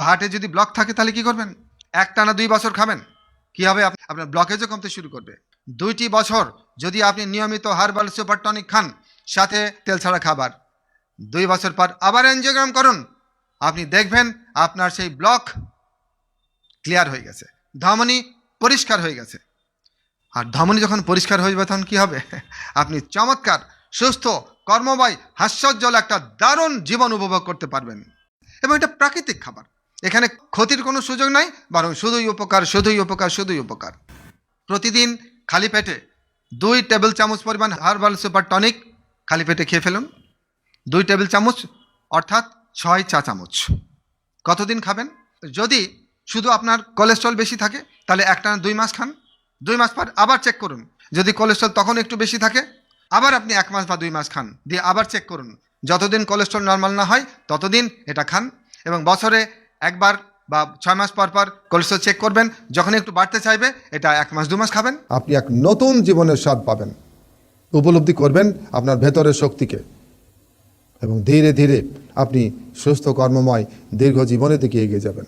হার্টে যদি ব্লক থাকে, তাহলে কি করবেন? এক টানা দুই বছর খাবেন। কি হবে? আপ- আপনার ব্লকেজও কমতে শুরু করবে। দুইটি বছর যদি আপনি নিয়মিত হার্বাল সুপার টনিক খান, সাথে তেল ছাড়া খাবার। দুই বছর পর আবার এনজিওগ্রাম করুন। আপনি দেখবেন আপনার সেই ব্লক ক্লিয়ার হয়ে গেছে। ধমনী পরিষ্কার হয়ে গেছে। আর ধমনী যখন পরিষ্কার হয়ে যাবে, তখন কী হবে? আপনি চমৎকার, সুস্থ, কর্মময়, হাস্যজ্জ্বল একটা দারুণ জীবন উপভোগ করতে পারবেন। এবং এটা প্রাকৃতিক খাবার। এখানে ক্ষতির কোনো সুযোগ নাই, বরং শুধুই উপকার শুধুই উপকার শুধুই উপকার। প্রতিদিন খালি পেটে দুই টেবিল চামচ পরিমাণ হার্বাল সুপার টনিক খালি পেটে খেয়ে ফেলুন। দুই টেবিল চামচ, অর্থাৎ ছয় চা চামচ। কতদিন খাবেন? যদি শুধু আপনার কোলেস্ট্রল বেশি থাকে, তাহলে একটানা দুই মাস খান। দুই মাস পর আবার চেক করুন। যদি কোলেস্ট্রল তখন একটু বেশি থাকে, আবার আপনি এক মাস বা দুই মাস খান, দিয়ে আবার চেক করুন। যতদিন কোলেস্ট্রল নর্মাল না হয়, ততদিন এটা খান এবং বছরে একবার বা ছয় মাস পর পর কোলেস্ট্রল চেক করবেন যখন একটু বাড়তে চাইবে, এটা এক মাস, দু মাস খাবেন। আপনি এক নতুন জীবনের স্বাদ পাবেন। উপলব্ধি করবেন আপনার ভেতরের শক্তিকে। এবং ধীরে ধীরে আপনি সুস্থ কর্মময় দীর্ঘ জীবনের দিকে এগিয়ে যাবেন।